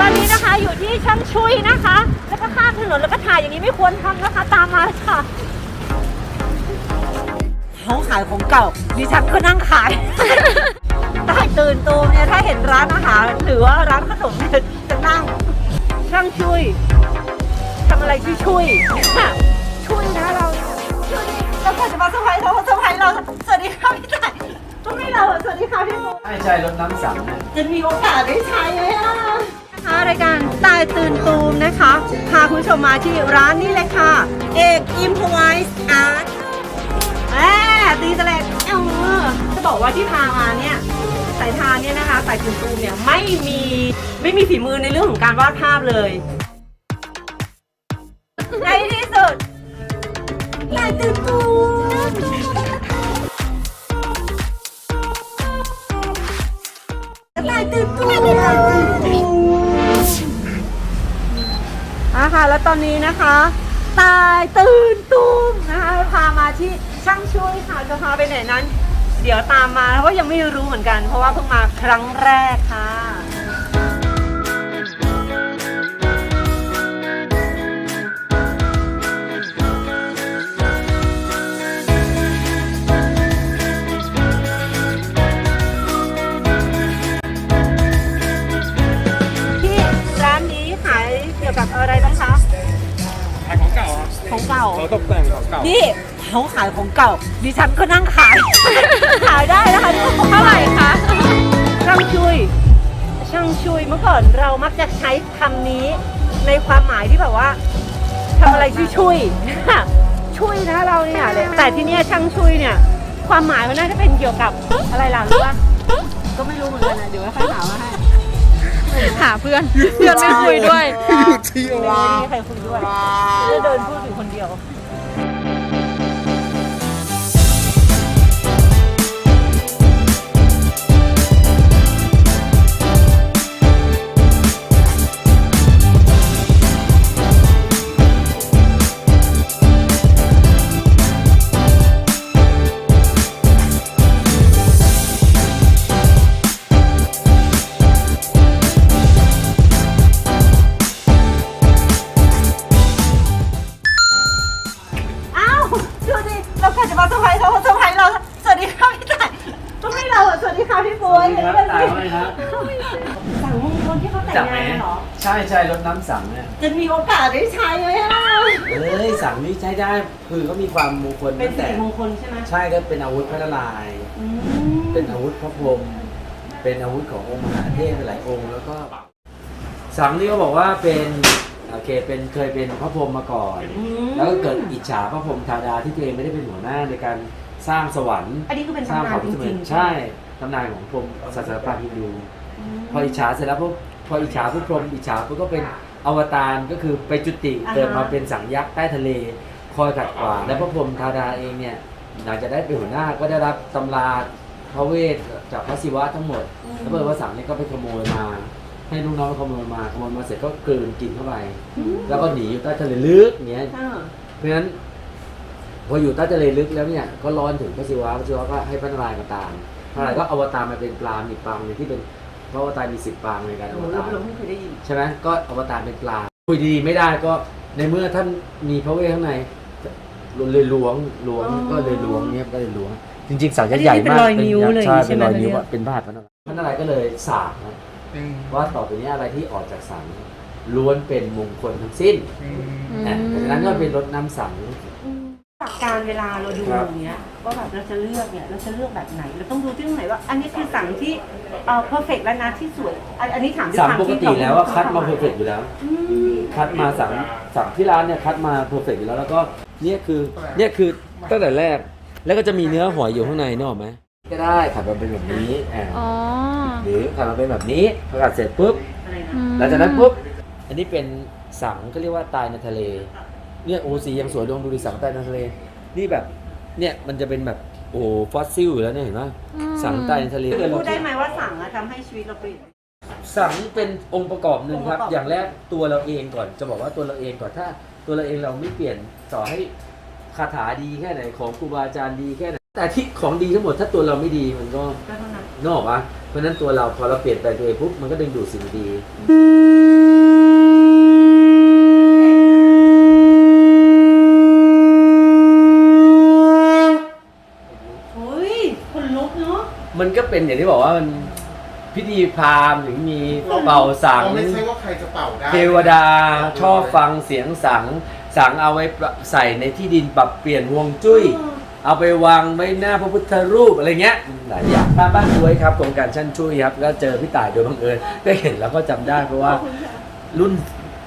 ตอนนี้นะคะอยู่ที่ช่างชุยนะคะ แล้วก็ข้ามถนนแล้วก็ถ่ายอย่างนี้ไม่ควรทำนะคะ ตามมาเลยค่ะเขาขายของเก่าดิฉันก็นั่งขายได้ตื่นตูมเนี่ยถ้าเห็นร้านอาหารหรือว่าร้านขนมเนี่ยจะนั่ง ช่างชุยทำอะไรช่วยช่วยๆช่วยนะเราเนี่ยแล้วก็จะมาเซอร์ไพรส์เราเซอร์ไพรส์เราสวัสดีค่ะพี่ต่ายต้องให้เราสวัสดีค่ะพี่โมใช่ใช่รถน้ำสังเนี่ยจะมีโอกาสได้ใช้ไหมอะ นะคะรายการตายตื่นตูมนะคะ พาคุณผู้ชมมาที่ร้านนี้เลยค่ะ เอกอิมพไวส์อาร์ตแหมตีสแลกเออจะบอกว่าที่พามาเนี่ยสายทานเนี่ยนะคะสายตื่นตูมเนี่ยไม่มีไม่มีฝีมือในเรื่องของการวาดภาพเลยในที่สุดตายตื่น แล้วตอนนี้นะคะ ตายตื่นตูมนะคะพามาที่ช่างช่วยค่ะจะพาไปไหนนั้น เดี๋ยวตามมาเพราะยังไม่รู้เหมือนกัน เพราะว่าเพิ่งมาครั้งแรกค่ะ ของเก่าเขาตกแต่งของเก่านี่เขาขายของเก่า ดิฉันก็นั่งขาย ขายได้นะคะนี่เท่าไหร่คะช่างชุยช่างชุยเมื่อก่อนเรามักจะใช้คำนี้ ในความหมายที่แบบว่าทำอะไรช่วยช่วยๆช่วยนะเราเนี่ยเลยแต่ที่เนี่ยช่างชุยเนี่ย ความหมายมันน่าจะเป็นเกี่ยวกับอะไรล่ะรู้ปะก็ไม่รู้เหมือนกันนะเดี๋ยวค่อยหามาให้ หาเพื่อน เพื่อนไม่คุยด้วยที่ไม่ว่ามีใครคุยด้วยจะเดินพูดอยู่คนเดียว พี่ปุ้ยครับตายเลยครับสั่งมงคลที่เขาแต่งจับไหมงานเหรอ ใช่ใช่รถน้ำสังเนี่ยจะมีโอกาสได้ใช้ไหมอะเอ้ยสังนี่ใช้ได้คือเขามีความมงคลเป็นตั้งสิแต่ริมงคลใช่ไหมใช่ก็เป็นอาวุธพระนารายณ์อืมเป็นอาวุธพระพรหมเป็นอาวุธขององค์มหาเทพหลายองค์แล้วก็ สังนี่เขาบอกว่าเป็นโอเคเป็นเคยเป็นพระพรหมมาก่อน อืมแล้วก็เกิดอิจฉาพระพรหมธาดาที่ตัวเองไม่ได้เป็นหัวหน้าในการสร้างสวรรค์ อันนี้คือเป็นสร้างตำนาพนระจพุทธมริงนๆใช่ ตำนานของพรหมศาสนาพราหมณ์ฮินดู พออิจฉาเสร็จแล้วพวกพออิจฉาพวกพรหมอิจฉาพวกก็เป็นอวตารก็คือไปจุติเกิดมาเป็นสังยักษ์ใต้ทะเล คอยขัดขวางและพระพรหมธาดาเองเนี่ยหลังจากได้เป็นหัวหน้าก็ได้รับตำราพระเวทจากพระศิวะทั้งหมด แล้วเปิดว่าสังเนี่ยก็ไปขโมยมา ให้ลูกน้องไปขโมยมาขโมยมาเสร็จก็กลืนกินเข้าไปแล้วก็หนีอยู่ใต้ทะเลลึกอย่างเงี้ย อ่า เพราะฉะนั้นพออยู่ใต้ทะเลลึกแล้วเนี่ยก็ร้อนถึงพระศิวะพระศิวะก็ให้พระนารายณ์มาตาม พระนารายณ์ก็อวตารมาเป็นปลาอีกปางหนึงที่เป็นเพราะอวตารมีสิบปางในการอโอ้วเราตารเราเพิ่งเคยได้ยินใช่ไหมก็อวตารเป็นปลาคุยดีๆไม่ได้ก็ในเมื่อท่านมีพระเวทข้างในเลยล้วงล้วงอ๋อก็เลยล้วงเนี่ยก็เลยล้วง จริงๆสังจะใหญ่อันนี้เป็นมากรอยนิ้วเลยใช่ใช่เป็นไหมรอยนิ้วเนี่ยอะเป็นบาดพระนารายณ์พระนารายณ์ก็เลยสาบนะว่าต่อไปนี้อะไรที่ออกจากสังล้วนเป็นมงคลทั้งสิ้นนะเพราะฉะนั้นก็เป็นรถน้ำสังหลั กการเวลาเราดูครับอย่างเงี้ยว่าแบบเราจะเลือกเนี่ยเราจะเลือกแบบไหน เราต้องดูที่ตรงไหนว่า อันนี้คือสั่งที่เอ่อ perfect แล้วนะที่สวยอันอันนี้ถามด้วยสั่งความปกที่ติแล้วว่าคัดมาเพอร์เฟกอยู่แล้ว อืมคัดมาสั่งสั่งที่ร้านเนี่ยคัดมาเพอร์เฟกอยู่แล้ว แล้วก็เนี่ยคือเนี่ยคือตั้งแต่แรก แล้วก็จะมีเนื้อหอยอยู่ข้างในนึกออกไหมก็ได้ขัดมาเป็นแบบนี้อ่าอ๋อหรือขัดมาเป็นแบบนี้พอขัดเสร็จปุ๊บ อะไรนะ อืมหลังจากนั้นปุ๊บ อันนี้เป็นสังก็เรียกว่าตายในทะเล เนี่ยโอสียังสวยดวงดูดิสังตายในทะเล นี่แบบ เนี่ยมันจะเป็นแบบโอ้ฟอสซิลอยู่แล้วเนี่ยเห็นไหมสังตายในทะเลพูดได้ไหมว่าสั่งอะทำให้ชีวิตเราเปลี่ยน สังเป็นองค์ประกอบหนึ่งครับ องค์ประกอบ อย่างแรกตัวเราเองก่อน จะบอกว่าตัวเราเองก่อนถ้า ตัวเราเองเราไม่เปลี่ยนต่อให้คาถาดีแค่ไหนของครูบาอาจารย์ดีแค่ไหนแต่ที่ของดีทั้งหมดถ้าตัวเราไม่ดีมันก็ ก็เท่านั้น นกออกปะเพราะฉะนั้นตัวเราพอเราเปลี่ยนแปลงตัวเองปุ๊บมันก็ดึงดูดสิ่งดี มันก็เป็นอย่างที่บอกว่ามันพิธีพราหมณ์ถึงมีเป่าสังไม่ใช่ว่าใครจะเป่าได้เทวดาชอบฟังเสียงสัง สังเอาไว้ใส่ในที่ดินปรับเปลี่ยนฮวงจุ้ย เอาไปวางไว้หน้าพระพุทธรูปอะไรเงี้ยหลายอย่างบ้านบ้านช่วยครับโครงการชั้นช่วยครับก็เจอพี่ต่ายโดยบังเอิญก็เห็นแล้วก็จำได้เพราะว่ารุ่น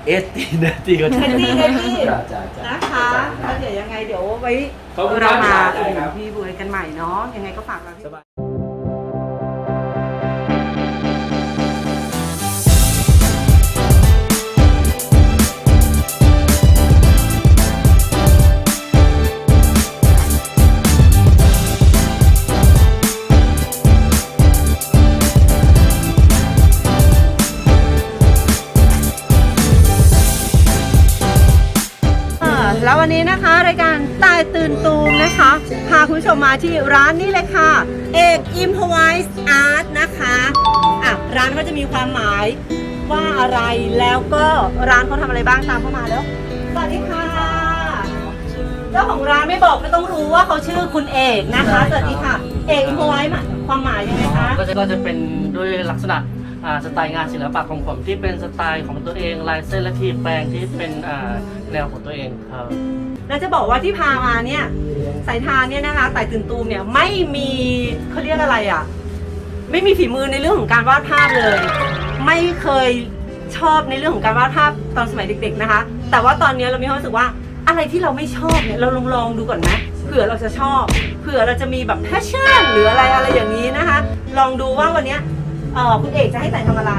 เอสตีนะที่เขาเอสตีเอสตีจ้าจ้าจ้า นะคะแล้วเดี๋ยวยังไงเดี๋ยวไว้ขอบคุณเรามาครับอุดหนุนพี่บวยกันใหม่เนาะยังไงก็ฝากเราสบาย แล้ววันนี้นะคะ รายการใต้ตื่นตูมนะคะ พาคุณผู้ชมมาที่ร้านนี้เลยค่ะ เอกอิมพไวส์อาร์ตนะคะอะร้านเขาจะมีความหมายว่าอะไรแล้วก็ร้านเขาทำอะไรบ้างตามเข้ามาแล้วสวัสดีค่ะเจ้าของร้านไม่บอกก็ต้องรู้ว่าเขาชื่อคุณเอกนะคะสวัสดีค่ะ เอกอิมพไวส์ความหมายยังไงคะ ก็จะก็จะเป็นด้วยลักษณะ สไตล์งานศิลปะของผมที่เป็นสไตล์ของตัวเองลายเส้นและทีแปลงที่เป็นแนวของตัวเองครับแล้วจะบอกว่าที่พามาเนี่ยสายทานเนี่ยนะคะไต่ตื่นตูมเนี่ยไม่มีเขาเรียกอะไรอะไม่มีฝีมือในเรื่องของการวาดภาพเลย ไม่เคยชอบในเรื่องของการวาดภาพตอนสมัยเด็ก ๆนะคะ แต่ว่าตอนนี้เรามีความรู้สึกว่าอะไรที่เราไม่ชอบเนี่ยเราลองลองดูก่อนไหมเผื่อเราจะชอบเผื่อเราจะมีแบบ passion หรืออะไรอะไรอย่างนี้นะคะ ลองดูว่าวันนี้ เอ่อคุณเอกจะให้แต่ทำอะไร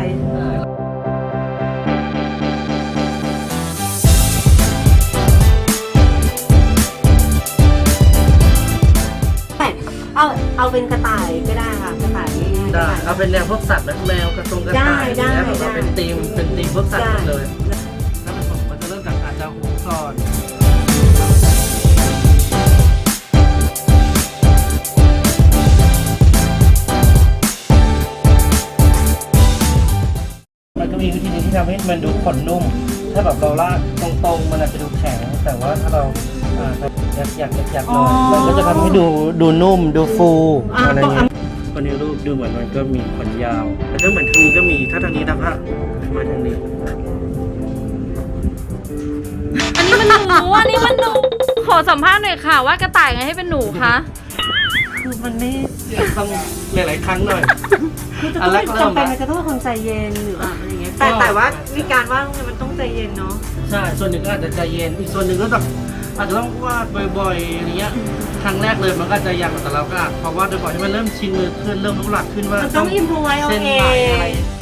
แต่เอาเอาเป็นกระต่ายก็ได้ค่ะกระต่ายง่ายๆ ได้เอาเป็นแนวพวกสัตว์และแมวกระทงกระต่ายได้ได้แล้วแบบว่าได้ เป็นธีมเป็นธีมพวกสัตว์ได้หมดเลย ที่ทำให้มันดูขนนุ่ม ถ้าแบบเราลากตรงๆ มันอาจจะดูแข็ง แต่ว่าถ้าเราอ่าอยากอยากอยากอยากหน่อยมันก็จะทำให้ดูดูนุ่ม ดูฟูอ่าอะไรเงี้ยคนในรูปดูเหมือนมันก็มีขนยาวแต่ถ้าเหมือนทางนี้ก็มี ถ้าทางนี้นะคะมาทางนี้ อันนี้มันหนูอันนี้มันหนู ขอสัมภาษณ์หน่อยค่ะว่ากระต่ายไงให้เป็นหนูคะคือมันไม่ต้องหลายๆครั้งหน่อยคือจะอัต้อนงแรกจำเป็นเริ่มละมันจะต้องเป็นคนใจเย็นหรืออะไรอย่างเงี้ย แต่แต่ว่ามีการว่ามันต้องใจเย็นเนาะ ใช่ ส่วนหนึ่งก็อาจจะใจเย็น อีกส่วนหนึ่งก็แบบอาจจะต้องวาดบ่อยๆอย่างเงี้ย ครั้งแรกเลยมันก็จะยังแต่เราก็พอวาดบ่อยๆให้มันเริ่มชินมือขึ้นเริ่มรู้หลักขึ้นว่ามันต้องอิมพไว้เอาเส้นเอไหนอะไร ง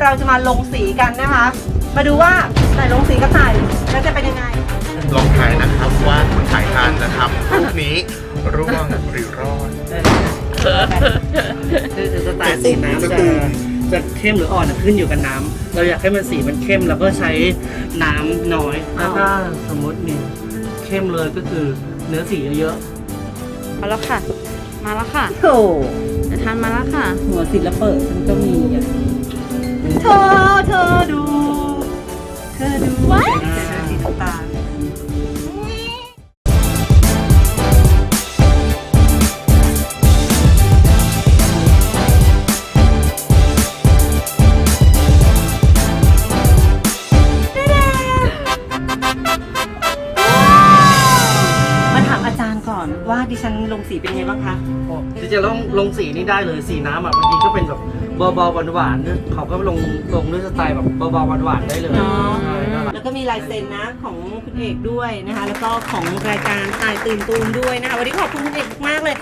เดี๋ยวเราจะมาลงสีกันนะคะ มาดูว่าใส่ลงสีกระต่ายแล้วจะเป็นยังไง ลองทายนะครับว่าคนถ่ายทานจะทำรูปนี้ร่วงหรือรอดคือสไตล์สีน้ำจะจะเข้มหรืออ่อนขึ้นอยู่กับน้ำเราอยากให้มันสีมันเข้มเราก็ใช้น้ำน้อยแล้วถ้าสมมติมีเข้มเลยก็คือเนื้อสีเยอะมาแล้วค่ะ มาแล้วค่ะโถจะทานมาแล้วค่ะ หัวศิลปะฉันก็มีอะเธ ว่าดิฉันลงสีเป็นไงบ้างคะ จริงๆแล้วลงสีนี่ได้เลยสีน้ำอะบางทีก็เป็นแบบเบาๆหวานๆเนี่ยเขาก็ลงลงด้วยสไตล์แบบเบาๆหวานๆได้เลยเนาะ ใช่น่ารัก แล้วก็มีลายเซ็นนะของคุณเอกด้วยนะคะ แล้วก็ของรายการตายตื่นตูมด้วยนะคะ วันนี้ขอบคุณคุณเอกมากเลย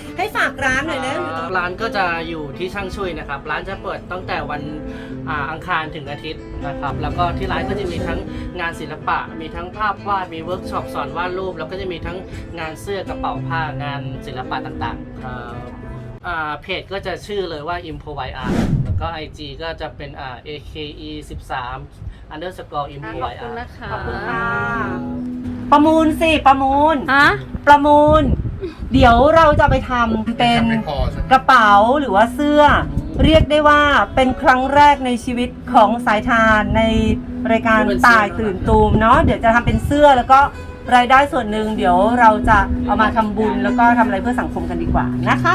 รงร้านก็จะอยู่ที่ช่างช่วยนะครับ ร้านจะเปิดตั้งแต่วันอ่าอังคารถึงอาทิตย์นะครับ แล้วก็ที่ร้านก็จะมีทั้งงานศิลปะ มีทั้งภาพวาด มีเวิร์กช็อปสอนวาดรูป แล้วก็จะมีทั้งงานเสื้อกระเป๋าผ้างานศิลปะต่างๆครับอ่าเพจก็จะชื่อเลยว่า Improvise Art แล้วก็ IG ก็จะเป็นอ่า AKE 13 underscore ข import อบคุณนะคะ ขอบคุณค่ะ ประมูลสิ ประมูล ฮะ ประมูล เดี๋ยวเราจะไปทำเป็นไม่พอใช่ไหมกระเป๋าหรือว่าเสื้อ เรียกได้ว่าเป็นครั้งแรกในชีวิตของสายทานในรายการตายตื่นตูมเนาะเดี๋ยวจะทำเป็นเสื้อแล้วก็รายได้ส่วนหนึ่งเดี๋ยวเราจะเอามาทำบุญแล้วก็ทำอะไรเพื่อสังคมกันดีกว่านะคะ